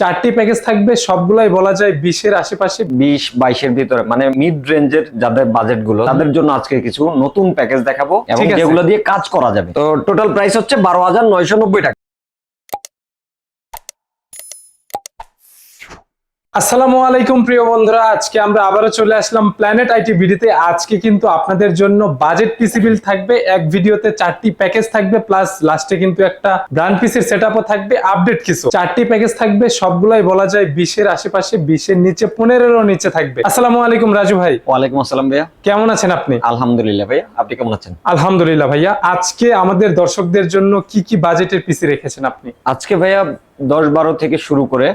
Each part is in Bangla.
চারটি প্যাকেজ থাকবে সবগুলাই বলা যায় বিশের আশেপাশে। বিশ বাইশের ভিতরে মানে মিড রেঞ্জের যাদের বাজেটগুলো তাদের জন্য আজকে কিছু নতুন প্যাকেজ দেখাবো এবং যেগুলো দিয়ে কাজ করা যাবে। তো টোটাল প্রাইস হচ্ছে বারো হাজার নয়শো নব্বই টাকা। আসসালামু আলাইকুম প্রিয় বন্ধুরা আজকে আমরা আবারও চলে আসলাম প্ল্যানেট আইটি ভিডিওতে। আজকে কিন্তু আপনাদের জন্য বাজেট পিসি বিল থাকবে এক ভিডিওতে চারটি প্যাকেজ থাকবে প্লাস লাস্টে কিন্তু একটা ব্র্যান্ড পিসির সেটআপও থাকবে আপডেট কিছু। চারটি প্যাকেজ থাকবে সবগুলাই বলা যায় বিশের আশেপাশে বিশের নিচে পনেরোরও নিচে থাকবে। আসসালামু আলাইকুম রাজু ভাই। ওয়ালাইকুম আসসালাম ভাইয়া। কেমন আছেন আপনি? আলহামদুলিল্লাহ ভাইয়া আপনি কেমন আছেন? আলহামদুলিল্লাহ ভাইয়া আজকে আমাদের দর্শকদের জন্য কি কি বাজেটের পিসি রেখেছেন আপনি? আজকে ভাইয়া দশ বারো থেকে শুরু করে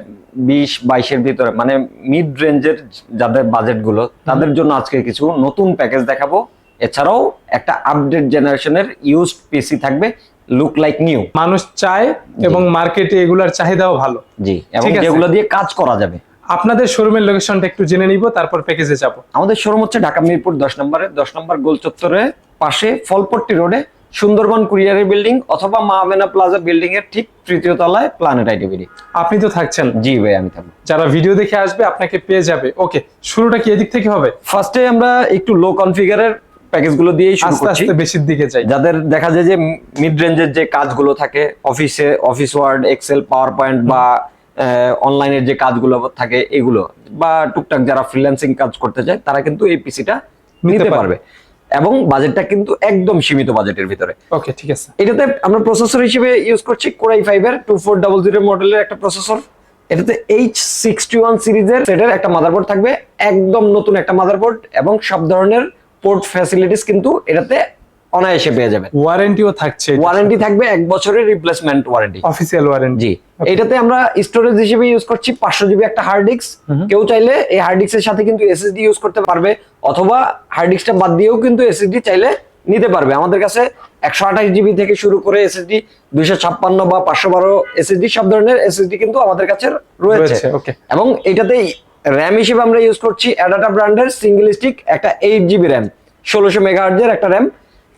বিশ বাইশের ভিতরে মানে মিড রেঞ্জের যাদের বাজেটগুলো তাদের জন্য আজকে কিছু নতুন প্যাকেজ দেখাবো। এছাড়াও একটা আপডেট জেনারেশনের ইউজড পিসি থাকবে লুক লাইক নিউ মানুষ চায় এবং মার্কেটে এগুলার চাহিদাও ভালো। জি এবং। যেগুলো দিয়ে কাজ করা যাবে। আপনাদের শোরুমের লোকেশনটা একটু জেনে নিব তারপর প্যাকেজে যাব। আমাদের শোরুম হচ্ছে ঢাকা মিরপুর দশ নম্বরে দশ নম্বর গোল চত্বরে পাশে ফলপট্টি রোডে সুন্দরবন কুরিয়ারের বিল্ডিং অথবা মাহমেনা প্লাজা বিল্ডিং এর ঠিক তৃতীয় তলায় প্ল্যানেট আইটিভিডি আপনি তো থাকছেন। জি ভাই আমি থাকব। যারা ভিডিও দেখে আসবে আপনাকে পেয়ে যাবে। ওকে শুরুটা কি এদিক থেকে হবে? ফার্স্টে আমরা একটু লো কনফিগারের প্যাকেজগুলো দিয়েই শুরু আস্তে করছি। আস্তে বেশির দিকে যাই। যাদের দেখা যায় যে মিড রেঞ্জের যে কাজগুলো থাকে অফিসে office word excel power point বা অনলাইনের যে কাজগুলো থাকে এগুলো বা টুকটাক যারা ফ্রিল্যান্সিং কাজ করতে চায় তারা কিন্তু এই পিসিটা নিতে পারবে। এবং বাজেটটা কিন্তু একদম সীমিত বাজেটের ভিতরে। ওকে ঠিক আছে। এটাতে আমরা প্রসেসর হিসেবে ইউজ করছি কোরাই ফাইভ এর টু ফোর ডাবল জিরো মডেলের একটা প্রসেসর এটাতে এইচ সিক্সটি ওয়ান সিরিজের সেটের একটা মাদারবোর্ড থাকবে একদম নতুন একটা মাদারবোর্ড এবং সব ধরনের পোর্ট ফ্যাসিলিটিস কিন্তু এটাতে অনায়াসে পেয়ে যাবেন। ওয়ারেন্টিও থাকছে। ওয়ারেন্টি থাকবে এক বছরের replacement warranty official warranty ji এটাতে আমরা স্টোরেজ হিসেবে ইউজ করছি পাঁচশো জিবি একটা হার্ড ডিস্ক কেউ চাইলে এই হার্ড ডিস্কের সাথে কিন্তু এসএসডি ইউজ করতে পারবে। অথবা হার্ড ডিস্কটা বাদ দিয়েও কিন্তু এসএসডি চাইলে নিতে পারবে। আমাদের কাছে একশো আঠাশ জিবি থেকে শুরু করে এসএসডি দুইশো ছাপ্পান্ন বা পাঁচশো বারো এসএসডি সব ধরনের এসএসডি কিন্তু আমাদের কাছে রয়েছে। এবং এটাতে র্যাম হিসেবে আমরা ইউজ করছি অ্যাডাটা ব্র্যান্ডের সিঙ্গেল স্টিক একটা এইট জিবি র্যাম ষোলোশো মেগাহার্জের একটা র্যাম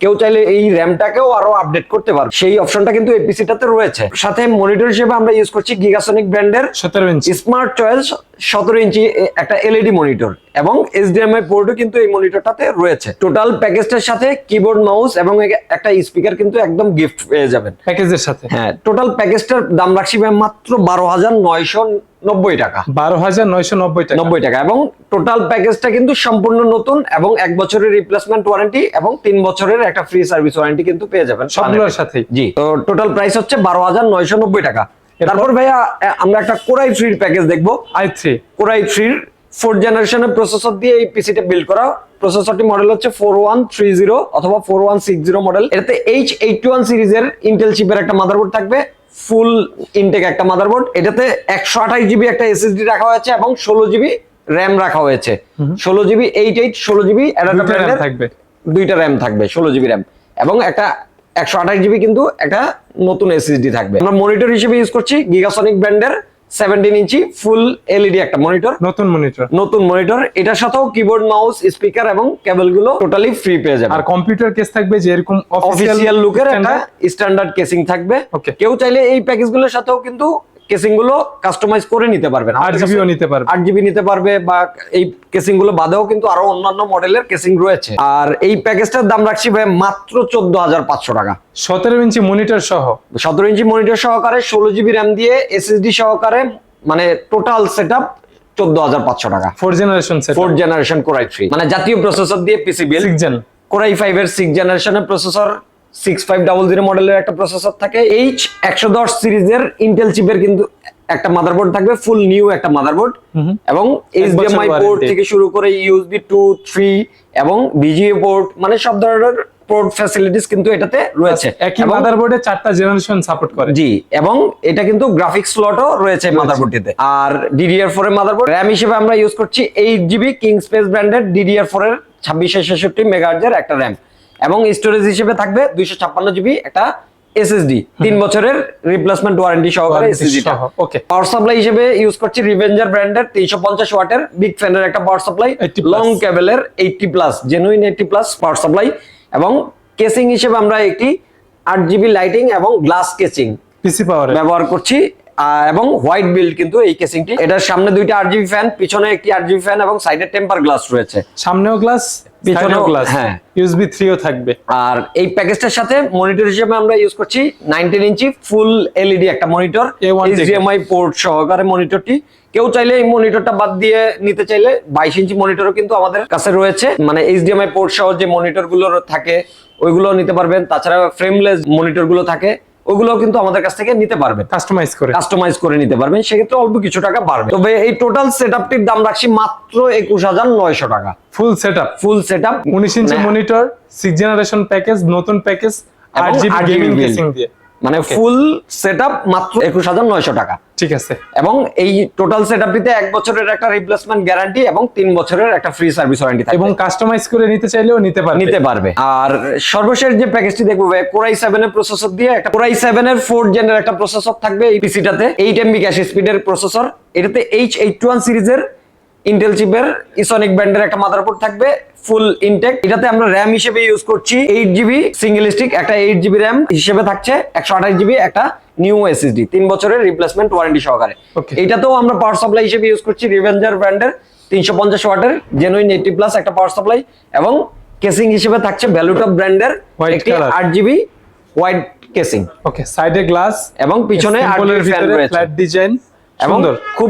কেউ চাইলে এই র্যামটাকেও আরও আপডেট করতে পারবে। সেই অপশনটা কিন্তু এই পিসিটাতে রয়েছে। সাথে মনিটর হিসেবে আমরা ইউজ করছি গিগাসনিক ব্র্যান্ডের সতেরো ইঞ্চি স্মার্ট চয়েস সতেরো ইঞ্চি একটা এলইডি মনিটর এবং এইচডিএমআই পোর্টও কিন্তু এই মনিটরটাতে রয়েছে। টোটাল প্যাকেজটার সাথে কিবোর্ড মাউস এবং একটা স্পিকার কিন্তু একদম গিফট পেয়ে যাবেন। প্যাকেজের সাথে? হ্যাঁ টোটাল প্যাকেজটার দাম রাখছি মাত্র বারো হাজার নয়শো নব্বই টাকা। বারো হাজার নয়শো নব্বই টাকা। নব্বই টাকা এবং টোটাল প্যাকেজটা কিন্তু সম্পূর্ণ নতুন এবং এক বছরের রিপ্লেসমেন্ট ওয়ারেন্টি এবং তিন বছরের একটা ফ্রি সার্ভিস ওয়ারেন্টি কিন্তু পেয়ে যাবেন। সবগুলোর সাথেই? জি তো টোটাল প্রাইস হচ্ছে বারো হাজার নয়শো নব্বই টাকা। তারপর ভাইয়া আমরা একটা কোরাই ফ্রির প্যাকেজ দেখব। আই থ্রি কোরাই থ্রির ফোর্থ জেনারেশনের প্রসেসর দিয়ে এই পিসিটা বিল্ড করা। প্রসেসরটি মডেল হচ্ছে ফোর ওয়ান থ্রি জিরো অথবা four one six zero model এটাতে এইচ এইট ওয়ান সিরিজের ইন্টেল চিপের একটা মাদারবোর্ড থাকবে ফুল ইনটেক একটা মাদারবোর্ড এটাতে একশো আঠাশ জিবি একটা এসএসডি রাখা হয়েছে এবং ষোলো জিবি র্যাম রাখা হয়েছে। ষোলো জিবি এইট এইট ষোলো জিবি থাকবে। দুইটা র্যাম থাকবে ষোলো জিবি র্যাম এবং একটা একশো আঠাশ জিবি কিন্তু একটা নতুন এসএসডি থাকবে। আমরা মনিটর হিসেবে ইউজ করছি গিগাসনিক ব্র্যান্ডের সেভেন্টিন ইঞ্চি ফুল এলইডি একটা মনিটর নতুন মনিটর নতুন মনিটর এটার সাথেও কিবোর্ড মাউস স্পিকার এবং কেবলগুলো টোটালি ফ্রি পেয়ে যাবে। আর কম্পিউটার কেস থাকবে যে এরকম অফিসিয়াল লুকের একটা স্ট্যান্ডার্ড কেসিং থাকবে. কেউ চাইলে এই প্যাকেজগুলোর সাথেও কিন্তু কেসিংগুলো কাস্টমাইজ করে নিতে পারবেন। আট জিবিও নিতে পারবে আট জিবি নিতে পারবে বা এই কেসিংগুলো বাদেও কিন্তু আরও অন্যান্য মডেলের কেসিং রয়েছে। আর এই প্যাকেজটার দাম রাখছি ভাই মাত্র চোদ্দ হাজার পাঁচশো টাকা। সতেরো ইঞ্চি মনিটর সহ? সতেরো ইঞ্চি মনিটর সহকারে ষোলো জিবি র্যাম দিয়ে এসএসডি সহকারে মানে টোটাল সেট আপ চোদ্দ হাজার পাঁচশো টাকা। Four generation fourth generation core i three মানে জাতীয় প্রসেসর দিয়ে PC build core i five এর সিক্স জেনারেশনের processor six five double zero মডেলের একটা প্রসেসর থাকে। এইচ একশো দশ সিরিজের ইন্টেল চিপের কিন্তু একটা মাদারবোর্ড থাকবে ফুল নিউ একটা মাদারবোর্ড এবং এইচডিএমআই পোর্ট থেকে শুরু করে ইউএসবি টু থ্রি এবং ভিজিএ পোর্ট মানে সব ধরনের পোর্ট ফ্যাসিলিটিস কিন্তু এটাতে রয়েছে। একই মাদারবোর্ডে চারটা জেনারেশন সাপোর্ট করে। জি এবং এটা কিন্তু গ্রাফিক্স স্লটও রয়েছে মাদারবোর্ডটিতে আর ডিডিআর ফোর এর মাদারবোর্ড র্যাম হিসেবে আমরা ইউজ করছি এইট জিবি কিং স্পেস ব্র্যান্ডের ডিডিআর ফোর এর ছাব্বিশশো ছেষট্টি মেগাহার্জের একটা র্যাম এবং স্টোরেজ হিসেবে থাকবে দুইশো ছাপ্পান্ন জিবি একটা এসএসডি তিন বছরের রিপ্লেসমেন্ট ওয়ারেন্টি সহকারে এসএসডিটা okay. পাওয়ার সাপ্লাই হিসেবে ইউজ করছি রিভেঞ্জার ব্র্যান্ডের তিনশো পঞ্চাশ ওয়াটের বিগ ফ্যানের একটা পাওয়ার সাপ্লাই 80। লং কেবলের eighty plus genuine eighty plus power supply এবং কেসিং হিসেবে আমরা একটি আট জিবি লাইটিং এবং গ্লাস কেসিং পিসি পাওয়ারে ব্যবহার করছি এবং হোয়াইট বিল্ড কিন্তু এই কেসিংটি এটার সামনে দুইটা আরজিবি ফ্যান পিছনে একটি আরজিবি ফ্যান এবং সাইডে টেম্পার গ্লাস রয়েছে। সামনেও গ্লাস পিছনেও- গ্লাস হ্যাঁ। ইউএসবি থ্রিও থাকবে। আর এই প্যাকেজটার সাথে মনিটর হিসেবে আমরা ইউজ করছি নাইনটিন ইঞ্চি ফুল এলইডি একটা মনিটর A1 এইচডিএমআই পোর্ট সহকারে মনিটরটি কেউ চাইলে এই মনিটরটা বাদ দিয়ে নিতে চাইলে বাইশ ইঞ্চি মনিটরও কিন্তু আমাদের কাছে রয়েছে। মানে এইচডিএমআই পোর্ট সহ যে মনিটরগুলো থাকে ওইগুলো নিতে পারবেন। তাছাড়া ফ্রেমলেস মনিটরগুলো থাকে। ওগুলো কিন্তু আমাদের কাছ থেকে নিতে পারবেন। কাস্টমাইজ করে। কাস্টমাইজ করে নিতে পারবেন সেক্ষেত্রে অল্প কিছু টাকা বাড়বে। তবে এই টোটাল সেটআপটির দাম রাখছি মাত্র একুশ হাজার নয়শো টাকা। ফুল সেটআপ ফুল সেটআপ উনিশ inch monitor six generation package নতুন প্যাকেজ আট জিবি গেমিং কেসিং দিয়ে। মানে ফুল সেটআপ মাত্র একুশ হাজার নয়শো টাকা। ঠিক আছে। এবং এই টোটাল সেটআপটিতে এক বছরের একটা রিপ্লেসমেন্ট গ্যারান্টি এবং তিন বছরের একটা ফ্রি সার্ভিস ওয়ারেন্টি থাকবে। এবং কাস্টমাইজ করে নিতে চাইলেও নিতে পারবে। নিতে পারবে। আর সর্বশেষ যে প্যাকেজটি দেখব কোরাই সেভেন এর প্রসেসর দিয়ে একটা কোরাই সেভেন এর ফোর্থ জেনের একটা প্রসেসর থাকবে এই পিসিটাতে এইট এমবি ক্যাশ স্পিডের প্রসেসর এটাতে এইচ এইট ওয়ান সিরিজের ইন্টেল চিপের ইসনিক ব্যান্ডের একটা মাদারবোর্ড থাকবে ফুল ইনটেক এটাতে আমরা র্যাম হিসেবে ইউজ করছি এইট জিবি সিঙ্গেল স্টিক একটা এইট জিবি র্যাম হিসেবে থাকছে একশো আঠাশ জিবি একটা নিউ এসএসডি তিন বছরের রিপ্লেসমেন্ট ওয়ারেন্টি সহকারে। এটাতেও আমরা পাওয়ার সাপ্লাই হিসেবে ইউজ করছি রিভেঞ্জার ব্র্যান্ডের তিনশো পঞ্চাশ ওয়াটের জেনুইন এইটি প্লাস একটা পাওয়ার সাপ্লাই এবং কেসিং হিসেবে থাকছে ভ্যালুটপ ব্র্যান্ডের একটি আট জিবি হোয়াইট কেসিং ওকে সাইডে গ্লাস এবং পিছনে আট ফ্ল্যাট ডিজাইন এবং খুব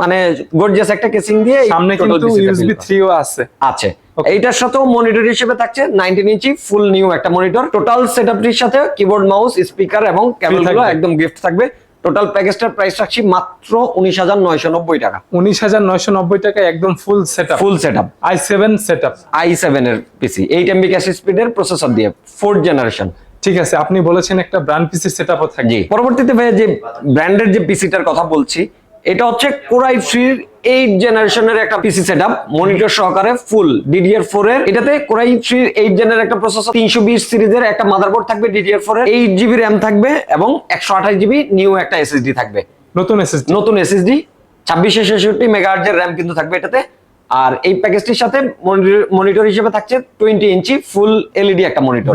মানে গর্জিয়াস একটা কেসিং দিয়ে সামনে কিন্তু ইউএসবি build করা। থ্রিও আছে। আছে। এইটার সাথেও মনিটর হিসেবে থাকছে নাইনটিন ইঞ্চি ফুল নিউ একটা মনিটর টোটাল সেটআপটির সাথে কিবোর্ড মাউস স্পিকার এবং কেবলগুলো একদম গিফট থাকবে। টোটাল প্যাকেজটার প্রাইস রাখছি মাত্র উনিশ হাজার নয়শো নব্বই টাকা। উনিশ হাজার নয়শো নব্বই টাকা একদম full setup full setup i seven setup i seven এর পিসি এইট এমবি ক্যাশ স্পিডের প্রসেসর দিয়ে ফোর্থ জেনারেশন ঠিক আছে আপনি বলেছেন একটা ব্র্যান্ড পিসি সেটআপও থাকবে। জি। পরবর্তীতে ভাইয়া যে ব্র্যান্ডের যে পিসিটার কথা বলছি এটা হচ্ছে কোরাই থ্রির এইট জেনারেশনের একটা পিসি সেট আপ মনিটর সহকারে ফুল ডিডিআর ফোর এর। এটাতে কোরাই থ্রির এইট জেনের একটা প্রসেসর তিনশো বিশ সিরিজের একটা মাদারবোর্ড থাকবে ডিডিআর ফোর এর। এইট জিবি র্যাম থাকবে এবং একশো আঠাশ জিবি নিউ একটা এসএসডি থাকবে। নতুন এসএসডি নতুন এসএসডি ছাব্বিশশো ছেষট্টি মেগাহার্জের র্যাম কিন্তু থাকবে এটাতে। আর এই প্যাকেজটির সাথে মনিটর হিসেবে থাকছে টোয়েন্টি ইঞ্চি ফুল এলইডি একটা মনিটর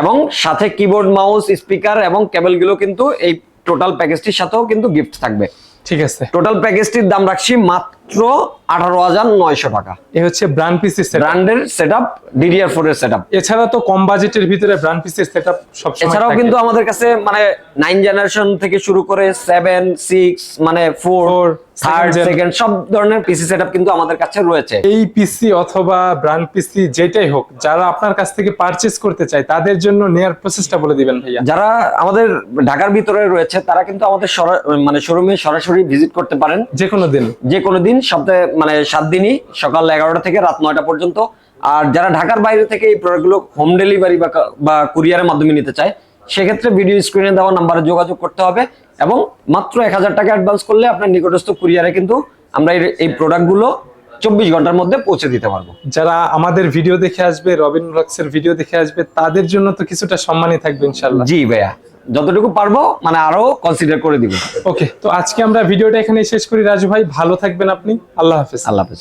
এবং সাথে কিবোর্ড মাউস স্পিকার এবং কেবলগুলো কিন্তু এই টোটাল প্যাকেজটির সাথেও কিন্তু গিফট থাকবে। ঠিক আছে। টোটাল প্যাকেজটির দাম রাখছি মাত্র আঠারো হাজার নয়শো টাকা। এ হচ্ছে ব্র্যান্ড পিসি ব্র্যান্ডের সেট আপ ডিডিআর ফোর এর সেট আপ এছাড়া তো কম বাজেটের ভিতরে ব্র্যান্ড পিসি সেটআপ সব এছাড়াও কিন্তু আমাদের কাছে মানে নাইন জেনারেশন থেকে শুরু করে সেভেন সিক্স মানে ফোর থার্ড সেকেন্ড সব ধরনের পিসি সেট কিন্তু আমাদের কাছে রয়েছে। এই পিসি অথবা ব্র্যান্ড পিসি যেটাই হোক যারা আপনার কাছ থেকে পারচেজ করতে চায় তাদের জন্য নেয়ার প্রসেসটা বলে দিবেন ভাইয়া। যারা আমাদের ঢাকার ভিতরে রয়েছে তারা কিন্তু আমাদের মানে শোরুমে সরাসরি ভিজিট করতে পারেন। যে কোনো দিন। যে কোনো দিন সপ্তাহে মানে সাত দিনই সকাল এগারোটা থেকে রাত নয়টা পর্যন্ত। আর যারা ঢাকার বাইরে থেকে এই প্রোডাক্টগুলো হোম ডেলিভারি বা কুরিয়ারের মাধ্যমে নিতে চায় সেক্ষেত্রে ভিডিও স্ক্রিনে দেওয়া নাম্বারে যোগাযোগ করতে হবে এবং মাত্র এক হাজার টাকা অ্যাডভান্স করলে আপনার নিকটস্থ কুরিয়ারে কিন্তু আমরা এই- প্রোডাক্টগুলো চব্বিশ ঘণ্টার মধ্যে পৌঁছে দিতে পারব। যারা আমাদের ভিডিও দেখে আসবে রবিন ভিডিও দেখে আসবে তাদের জন্য তো কিছুটা সম্মানই থাকবে ইনশাল্লাহ জি ভাইয়া। যতটুকু পারব মানে আরও কনসিডার করে দিব। ওকে তো আজকে আমরা ভিডিওটা এখানে শেষ করি। রাজু ভাই ভালো থাকবেন আপনি। আল্লাহ হাফেজ। আল্লাহ হাফেজ।